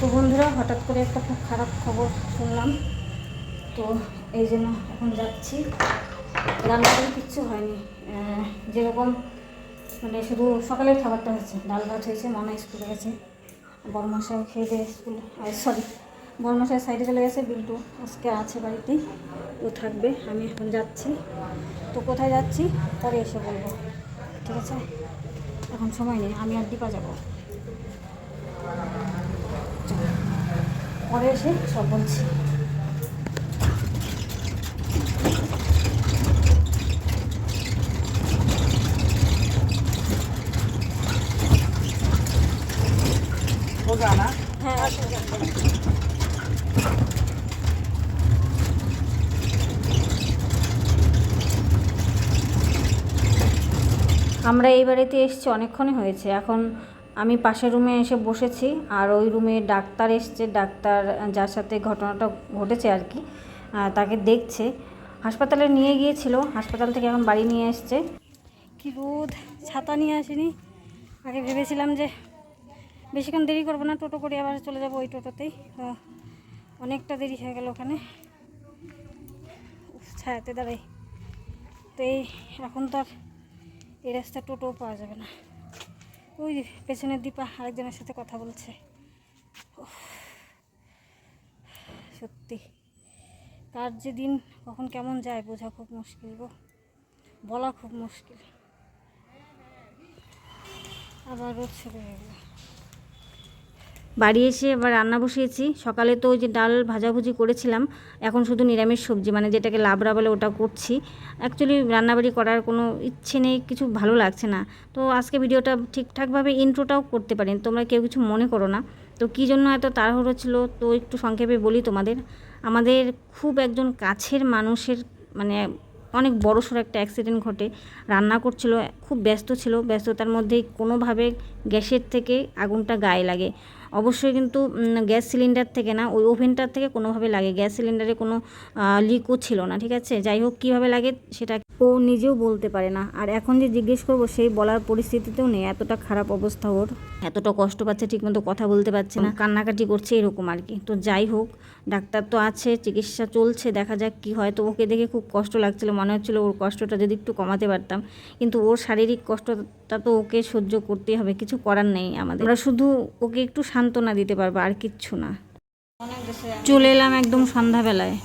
তো বন্ধুরা, হঠাৎ করে একটা খুব খারাপ খবর শুনলাম। তো এই জন্য এখন যাচ্ছি। রান্নাবাড়ি কিচ্ছু হয়নি। যেরকম মানে শুধু সকালের খাবারটা হয়েছে ডাল ভাত হয়েছে মনে স্কুলে গেছে বড়মশাই খেয়ে দিয়ে স্কুল সরি বড়মশাই সাইডে চলে গেছে, বিল্টু আজকে আছে বাড়িতেই ও থাকবে, আমি এখন যাচ্ছি। তো কোথায় যাচ্ছি? পরে এসে বলব, ঠিক আছে? এখন সময় নেই, আমি আর দীপা যাব। পরে এসে সব বলছি। হ্যাঁ। আমরা এই বাড়িতে এসেছি অনেকক্ষণই হয়েছে। এখন আমি পাশের রুমে এসে বসেছি আর ওই রুমে ডাক্তার এসছে, ডাক্তার যার সাথে ঘটনাটা ঘটেছে আর কি তাকে দেখছে। হাসপাতালে নিয়ে গিয়েছিল, হাসপাতাল থেকে এখন বাড়ি নিয়ে এসছে। কি রোদ, ছাতা নিয়ে আসিনি। আগে ভেবেছিলাম যে বেশিক্ষণ দেরি করব না, টোটো করে আবার চলে যাব ওই টোটোতেই। অনেকটা দেরি হয়ে গেল ওখানে। ছায়াতে দাঁড়াই। তো এই, এখন তো আর এই রাস্তা টোটোও পাওয়া যাবে না। ওই পেছনের দীপা আরেকজনের সাথে কথা বলছে। সত্যি। কার যে দিন, কখন কেমন যায় বোঝা খুব মুশকিল গো। বলা খুব মুশকিল। আবার রোদ শুরু হয়ে গেল। বাড়ি এসে এবার রান্না বসিয়েছি। সকালে তো ওই যে ডাল ভাজাভুজি করেছিলাম, এখন শুধু নিরামিষ সবজি মানে যেটাকে লাবড়া বলে ওটা করছি। অ্যাকচুয়ালি রান্নাবাড়ি করার কোনো ইচ্ছে নেই, কিছু ভালো লাগছে না। তো আজকে ভিডিওটা ঠিকঠাকভাবে ইন্ট্রোটাও করতে পারেন, তোমরা কেউ কিছু মনে করো না। তো কী জন্য এত তাড়াহুড়ো ছিল, তো একটু সংক্ষেপে বলি তোমাদের। আমাদের খুব একজন কাছের মানুষের মানে অনেক বড় সড়ো একটা অ্যাক্সিডেন্ট ঘটে। রান্না করছিল, খুব ব্যস্ত ছিল, ব্যস্ততার মধ্যেই কোনোভাবে গ্যাসের থেকে আগুনটা গায়ে লাগে। অবশ্যই কিন্তু গ্যাস সিলিন্ডার থেকে না, ওই ওভেনটার থেকে কোনোভাবে লাগে। গ্যাস সিলিন্ডারে কোনো লিকও ছিল না, ঠিক আছে? যাই হোক, কীভাবে লাগে সেটা ও নিজেও বলতে পারে না। আর এখন যে জিজ্ঞেস করব, সেই বলার পরিস্থিতিতেও নেই। এতটা খারাপ অবস্থা ওর। এতটা কষ্ট পাচ্ছে, ঠিকমতো কথা বলতে পারছে না। কান্নাকাটি করছে এরকম আর কি। তো যাই হোক, ডাক্তার তো আছে, চিকিৎসা চলছে, দেখা যাক কি হয়। তো ওকে দেখে খুব কষ্ট লাগছিল, মনে হচ্ছিল ওর কষ্টটা যদি একটু কমাতে পারতাম। কিন্তু ওর শারীরিক কষ্টটা তো ওকে সহ্য করতেই হবে কিছু করার নেই আমাদের। আমরা শুধু ওকে একটু সান্ত্বনা দিতে পারব আর কিচ্ছু না। চলে এলাম একদম সন্ধ্যাবেলায়।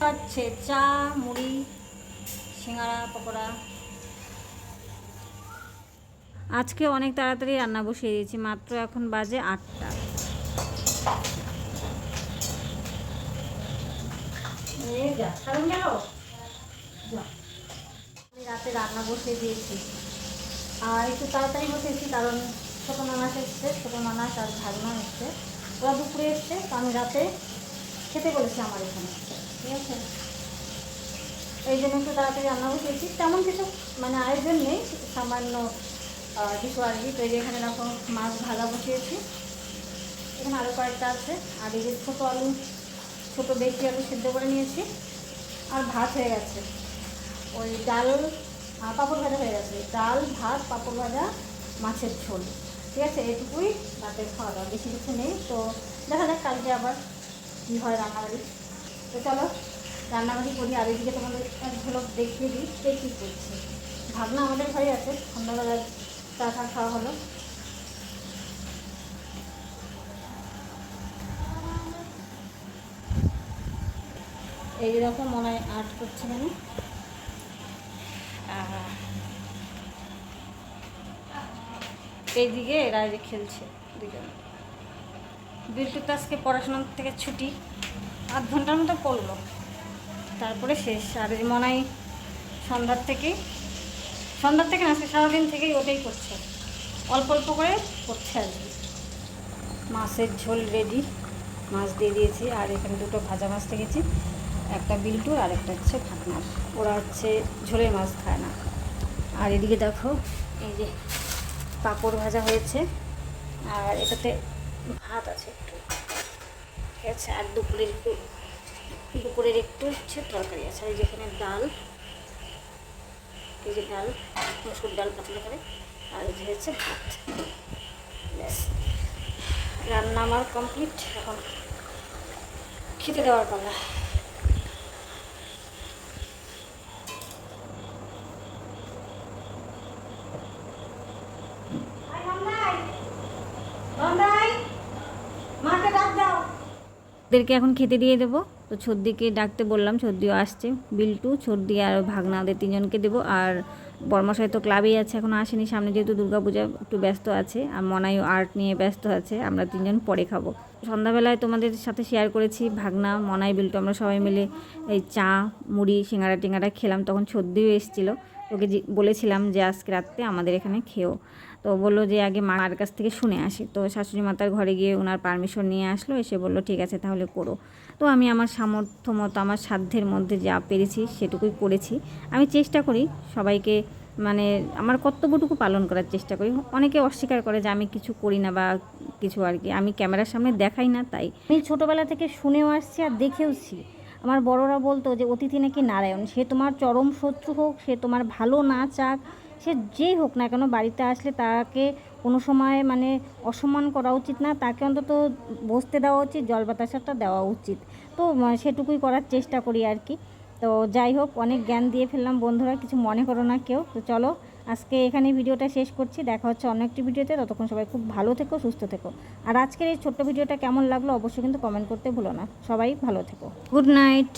হচ্ছে চা মুড়ি সিঙ্গারা পকোড়া। আজকে অনেক তাড়াতাড়ি রান্না বসিয়ে দিয়েছি মাত্র এখন বাজে আটটা। গেল? আমি রাতে রান্না বসিয়ে দিয়েছি। আর একটু তাড়াতাড়ি বসেছি কারণ ছোটো মানাস এসছে, ছোটো মানাস আর ভাগনা এসছে। ওরা দুপুরে এসছে, তো আমি রাতে খেতে বলেছি আমার এখানে। ঠিক আছে? এই জন্য একটু তাড়াতাড়ি রান্না বসিয়েছি। তেমন কিছু মানে আয়োজন নেই, সামান্য কিছু আর কি। তো এই যে এখানে এরকম মাছ ভাজা বসিয়েছি। এখানে আরও কয়েকটা আছে। আর এই যে ছোটো আলু, ছোটো বেশি আলু সিদ্ধ করে নিয়েছি। আর ভাত হয়ে গেছে। ওই ডাল পাঁপড় ভাজা হয়ে গেছে। ডাল, ভাত, পাঁপড় ভাজা, মাছের ঝোল। ঠিক আছে? এটুকুই রাতে খাওয়া দাওয়া। বেশি কিছু নেই। তো দেখা যাক কালকে আবার কী হয় রান্নাবাড়ি। তো চলো, রান্নাবাড়ি করি। আর এদিকে তোমাদের এক দেখিয়ে দিই কে কী করছে। ভাবনা আমাদের ঘরে আছে। সন্ধ্যাবেলা চা টা খাওয়া হলো। এইরকম মনে হয় আর্ট করছে কেন এইদিকে এরা যে খেলছে দুজন। বিল্টু তো আজকে পড়াশোনার থেকে ছুটি, আধ ঘণ্টার মতো পড়ল। তারপরে শেষ। আর মনে হয় সন্ধ্যার থেকে সন্ধ্যার থেকে না আজকে সারাদিন থেকেই ওটাই করছে। অল্প অল্প করে করছে আর কি। মাছের ঝোল রেডি মাছ দিয়ে দিয়েছি। আর এখানে দুটো ভাজা মাছ দেখেছি। একটা বিল্টুর আর একটা হচ্ছে ভাতনার ওরা হচ্ছে ঝোলের মাছ খায় না। আর এদিকে দেখো, এই যে পাঁপড় ভাজা হয়েছে। আর এটাতে ভাত আছে একটু। ঠিক আছে, আর দুপুরের একটু দুপুরের একটু হচ্ছে তরকারি আছে। আর যেখানে ডাল, এই যে ডাল, মসুর ডাল পাতলা করে আর যে হচ্ছে ভাত। ব্যাস। রান্না আমার কমপ্লিট। এখন খেতে দেওয়ার পালা। ওদেরকে এখন খেতে দিয়ে দেবো। তো ছর্দিকে ডাকতে বললাম ছর্দিও আসছে। বিল্টু ছর্দি আর ভাগনা ওদের তিনজনকে দেবো। আর বর্মশাই তো ক্লাবেই আছে, এখন আসেনি। সামনে যেহেতু দুর্গাপূজা, একটু ব্যস্ত আছে। আর মনাইও আর্ট নিয়ে ব্যস্ত আছে, আমরা তিনজন পরে খাব। সন্ধ্যাবেলায় তোমাদের সাথে শেয়ার করেছি, ভাগনা, মনাই, বিল্টু, আমরা সবাই মিলে এই চা, মুড়ি, সিঙ্গারা টিঙ্গারা খেলাম। তখন ছর্দিও এসেছিল। ওকে বলেছিলাম যে আজকে রাত্রে আমাদের এখানে খেও তো বলল যে আগে মার কাছ থেকে শুনে আসি। তো শাশুড়ি মাতার ঘরে গিয়ে ওনার পারমিশন নিয়ে আসলো, এসে বলল, ঠিক আছে, তাহলে করো। তো আমি আমার সামর্থ্য মতো, আমার সাধ্যের মধ্যে যা পেরেছি সেটুকুই করেছি। আমি চেষ্টা করি সবাইকে মানে আমার কর্তব্যটুকু পালন করার চেষ্টা করি। অনেকে অস্বীকার করে যে আমি কিছু করি না বা কিছু আর কি। আমি ক্যামেরার সামনে দেখাই না, তাই। আমি ছোটোবেলা থেকে শুনেও আসছি আর দেখেওছি। আমার বড়রা বলতো যে, অতিথি নাকি নারায়ণ? সে তোমার চরম শত্রু হোক, সে তোমার ভালো না চাক সে যেই হোক না কেন বাড়িতে আসলে তাকে কোনো সময় মানে অসম্মান করা উচিত না, তাকে অন্তত বসতে দেওয়া উচিত, জল বাতাসাটা দেওয়া উচিত। তো সেটুকুই করার চেষ্টা করি আর কি। তো যাই হোক, অনেক জ্ঞান দিয়ে ফেললাম বন্ধুরা, কিছু মনে করো না কেউ। তো চলো, আজকে এখানে ভিডিওটা শেষ করছি। দেখা হচ্ছে অন্য একটি ভিডিওতে। ততক্ষণ সবাই খুব ভালো থেকো, সুস্থ থেকো। আর আজকের এই ছোট্ট ভিডিওটা কেমন লাগল অবশ্যই কিন্তু কমেন্ট করতে ভুলো না। সবাই ভালো থেকো। Good night